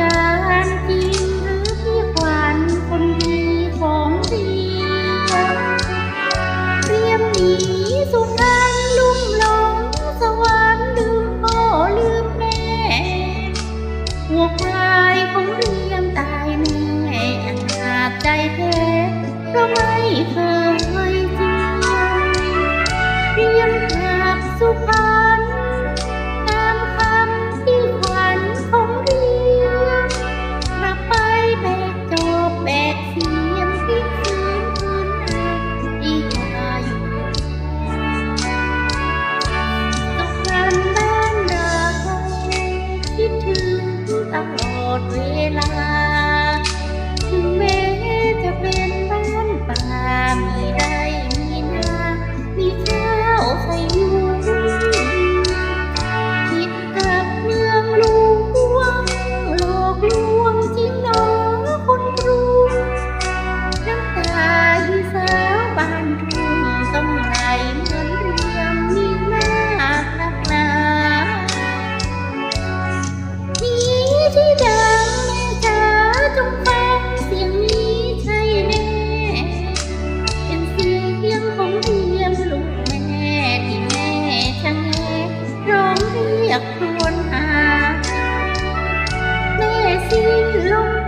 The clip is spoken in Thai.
การจริหรือพี่ขวัญคนดีของดีเรียมีสุพรรลุ่มหลงสวรรค์ลืมพ่อลืมแม่หัวควายของเรียมตายแน่อาจใจแท้เพราะไม่เคย ตลอดเวลา 的路